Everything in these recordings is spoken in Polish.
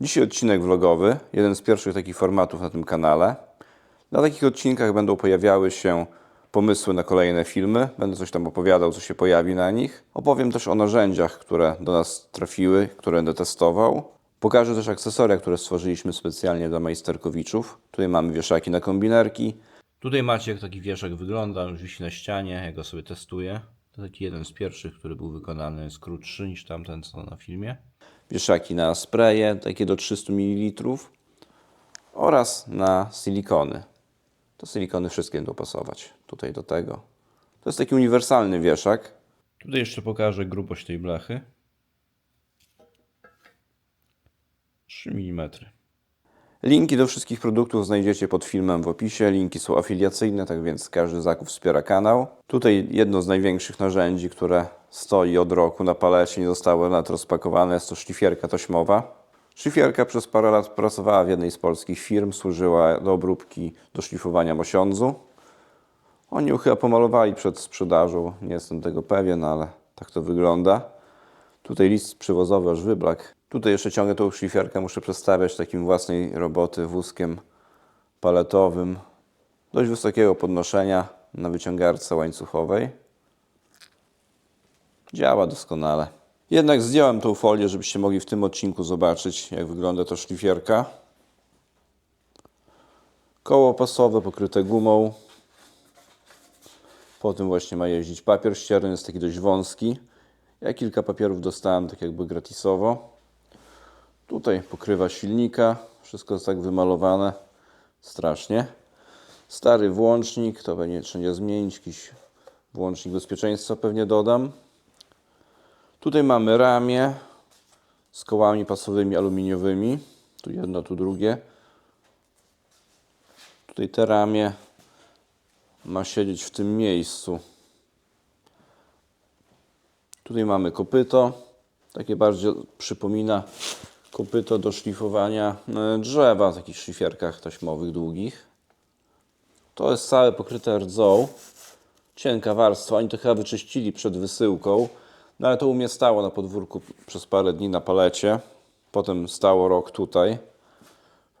Dzisiaj odcinek vlogowy, jeden z pierwszych takich formatów na tym kanale. Na takich odcinkach będą pojawiały się pomysły na kolejne filmy. Będę coś tam opowiadał, co się pojawi na nich. Opowiem też o narzędziach, które do nas trafiły, które będę testował. Pokażę też akcesoria, które stworzyliśmy specjalnie dla majsterkowiczów. Tutaj mamy wieszaki na kombinerki. Tutaj macie jak taki wieszak wygląda, już wisi na ścianie, ja go sobie testuję. To taki jeden z pierwszych, który był wykonany, jest krótszy niż tamten, co na filmie. Wieszaki na spraye, takie do 300 ml oraz na silikony. To silikony wszystkie będą pasować tutaj do tego. To jest taki uniwersalny wieszak. Tutaj jeszcze pokażę grubość tej blechy. 3 mm. Linki do wszystkich produktów znajdziecie pod filmem w opisie. Linki są afiliacyjne, tak więc każdy zakup wspiera kanał. Tutaj jedno z największych narzędzi, które stoi od roku na palecie, nie zostało nawet rozpakowane, jest to szlifierka taśmowa. Szlifierka przez parę lat pracowała w jednej z polskich firm, służyła do obróbki, do szlifowania mosiądzu. Oni ją chyba pomalowali przed sprzedażą, nie jestem tego pewien, ale tak to wygląda. Tutaj list przywozowy aż wyblak. Tutaj jeszcze ciągle tą szlifierkę muszę przestawiać takim własnej roboty wózkiem paletowym. Dość wysokiego podnoszenia na wyciągarce łańcuchowej. Działa doskonale. Jednak zdjąłem tą folię, żebyście mogli w tym odcinku zobaczyć, jak wygląda to szlifierka. Koło pasowe pokryte gumą. Po tym właśnie ma jeździć papier ścierny, jest taki dość wąski. Ja kilka papierów dostałem tak jakby gratisowo. Tutaj pokrywa silnika, wszystko jest tak wymalowane, strasznie. Stary włącznik, to pewnie trzeba zmienić, jakiś włącznik bezpieczeństwa pewnie dodam. Tutaj mamy ramię z kołami pasowymi aluminiowymi. Tu jedno, tu drugie. Tutaj te ramię ma siedzieć w tym miejscu. Tutaj mamy kopyto. Takie bardziej przypomina kopyto do szlifowania e, drzewa w takich szlifierkach taśmowych długich. To jest całe pokryte rdzą. Cienka warstwa. Oni to chyba wyczyścili przed wysyłką. No ale to u mnie stało na podwórku przez parę dni na palecie. Potem stało rok tutaj,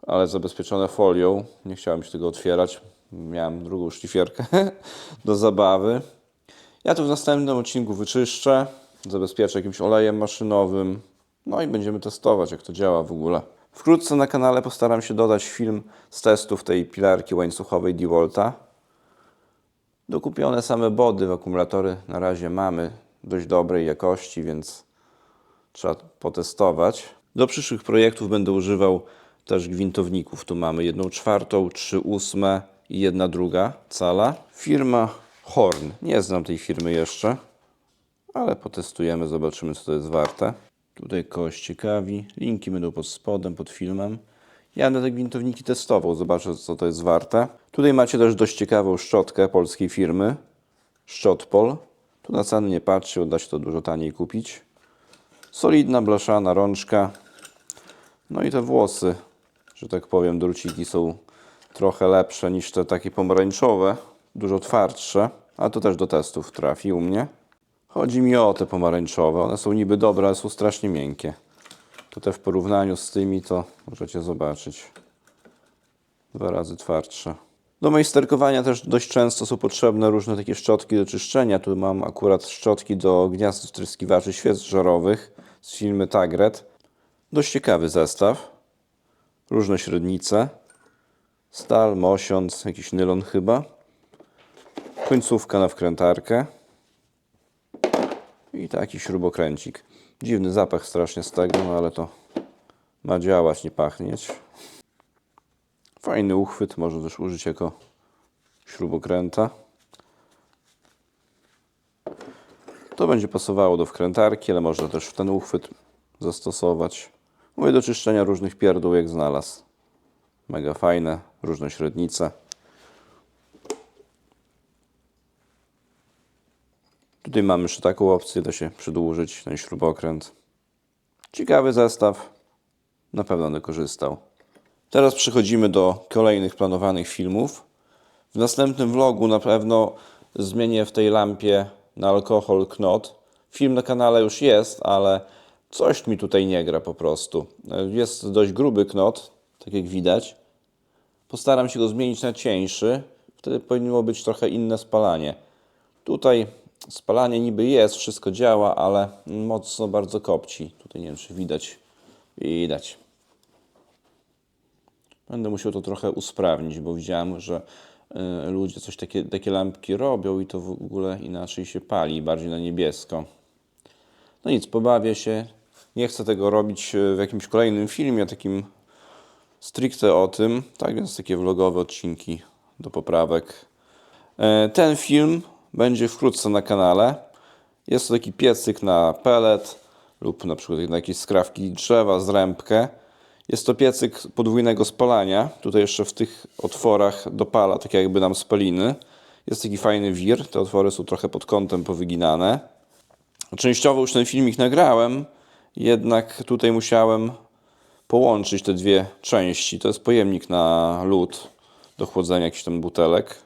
ale zabezpieczone folią. Nie chciałem się tego otwierać. Miałem drugą szlifierkę do zabawy. Ja to w następnym odcinku wyczyszczę, zabezpieczę jakimś olejem maszynowym. No i będziemy testować, jak to działa w ogóle. Wkrótce na kanale postaram się dodać film z testów tej pilarki łańcuchowej DeWalta. Dokupione same body w akumulatory na razie mamy dość dobrej jakości, więc trzeba potestować. Do przyszłych projektów będę używał też gwintowników. Tu mamy jedną czwartą, trzy ósme i jedna druga cala. Firma Horn. Nie znam tej firmy jeszcze, ale potestujemy, zobaczymy co to jest warte. Tutaj kogoś ciekawi. Linki będą pod spodem, pod filmem. Ja będę te gwintowniki testował, zobaczę co to jest warte. Tutaj macie też dość ciekawą szczotkę polskiej firmy. Szczotpol. Tu na ceny nie patrzcie, uda się to dużo taniej kupić. Solidna, blaszana rączka. No i te włosy, że tak powiem, druciki są trochę lepsze niż te takie pomarańczowe. Dużo twardsze, a to też do testów trafi u mnie. Chodzi mi o te pomarańczowe. One są niby dobre, ale są strasznie miękkie. Te w porównaniu z tymi to możecie zobaczyć. Dwa razy twardsze. Do majsterkowania też dość często są potrzebne różne takie szczotki do czyszczenia. Tu mam akurat szczotki do gniazd wtryskiwaczy świec żarowych z firmy Tagret. Dość ciekawy zestaw. Różne średnice. Stal, mosiąc, jakiś nylon chyba. Końcówka na wkrętarkę. I taki śrubokręcik. Dziwny zapach strasznie z tego, no ale to ma działać, nie pachnieć. Fajny uchwyt, można też użyć jako śrubokręta. To będzie pasowało do wkrętarki, ale można też w ten uchwyt zastosować. Mówię do czyszczenia różnych pierdół, jak znalazł. Mega fajne, różne średnice. Tutaj mamy jeszcze taką opcję, da się przedłużyć ten śrubokręt. Ciekawy zestaw, na pewno będę korzystał. Teraz przechodzimy do kolejnych planowanych filmów. W następnym vlogu na pewno zmienię w tej lampie na alkohol knot. Film na kanale już jest, ale Coś mi tutaj nie gra po prostu. Jest dość gruby knot, tak jak widać. Postaram się go zmienić na cieńszy. Wtedy powinno być trochę inne spalanie. Tutaj spalanie niby jest, wszystko działa, ale mocno bardzo kopci. Tutaj nie wiem, czy widać. Widać. Będę musiał to trochę usprawnić, bo widziałem, że y, ludzie coś takie, takie lampki robią i to w ogóle inaczej się pali, bardziej na niebiesko. No nic, pobawię się. Nie chcę tego robić y, w jakimś kolejnym filmie, takim stricte o tym. Tak więc takie vlogowe odcinki do poprawek. E, Ten film będzie wkrótce na kanale. Jest to taki piecyk na pelet lub na przykład na jakieś skrawki drzewa, zrębkę. Jest to piecyk podwójnego spalania. Tutaj jeszcze w tych otworach dopala, tak jakby nam spaliny. Jest taki fajny wir. Te otwory są trochę pod kątem powyginane. Częściowo już ten filmik nagrałem, jednak tutaj musiałem połączyć te dwie części. To jest pojemnik na lód do chłodzenia jakichś tam butelek.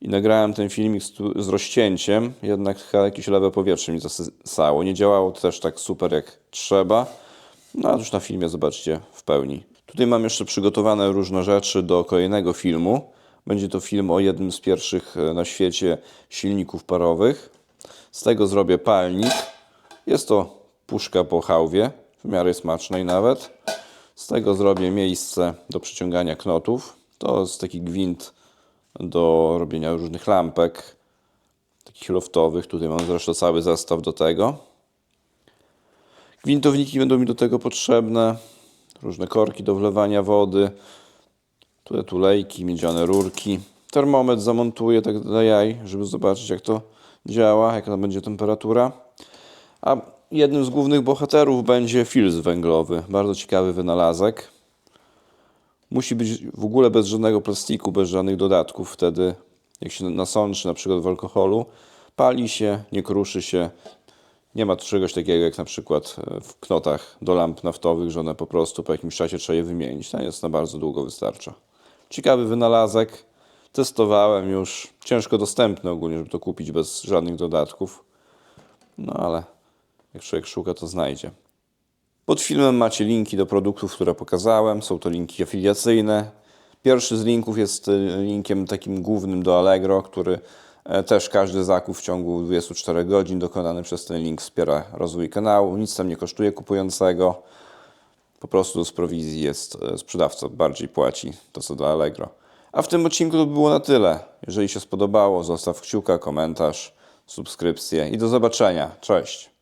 I nagrałem ten filmik z, rozcięciem, jednak jakieś lewe powietrze mi zasysało. Nie działało też tak super jak trzeba. No a już na filmie zobaczcie w pełni. Tutaj mam jeszcze przygotowane różne rzeczy do kolejnego filmu. Będzie to film o jednym z pierwszych e, na świecie silników parowych. Z tego zrobię palnik. Jest to puszka po chałwie, w miarę smacznej nawet. Z tego zrobię miejsce do przyciągania knotów. To jest taki gwint do robienia różnych lampek, takich loftowych. Tutaj mam zresztą cały zestaw do tego. Gwintowniki będą mi do tego potrzebne. Różne korki do wlewania wody. Tutaj tulejki, miedziane rurki. Termometr zamontuję tak dla jaj, żeby zobaczyć jak to działa, jaka będzie temperatura. A jednym z głównych bohaterów będzie filtr węglowy. Bardzo ciekawy wynalazek. Musi być w ogóle bez żadnego plastiku, bez żadnych dodatków. Wtedy, jak się nasączy na przykład w alkoholu, pali się, nie kruszy się. Nie ma czegoś takiego jak na przykład e, w knotach do lamp naftowych, że one po prostu po jakimś czasie trzeba je wymienić. Ten jest na bardzo długo wystarcza. Ciekawy wynalazek. Testowałem już. Ciężko dostępny ogólnie, żeby to kupić bez żadnych dodatków. No ale jak człowiek szuka, to znajdzie. Pod filmem macie linki do produktów, które pokazałem. Są to linki afiliacyjne. Pierwszy z linków jest y, linkiem takim głównym do Allegro, który e, też każdy zakup w ciągu 24 godzin dokonany przez ten link wspiera rozwój kanału. Nic tam nie kosztuje kupującego. Po prostu z prowizji jest e, sprzedawca bardziej płaci to co do Allegro. A w tym odcinku to by było na tyle. Jeżeli się spodobało, zostaw kciuka, komentarz, subskrypcję i do zobaczenia. Cześć!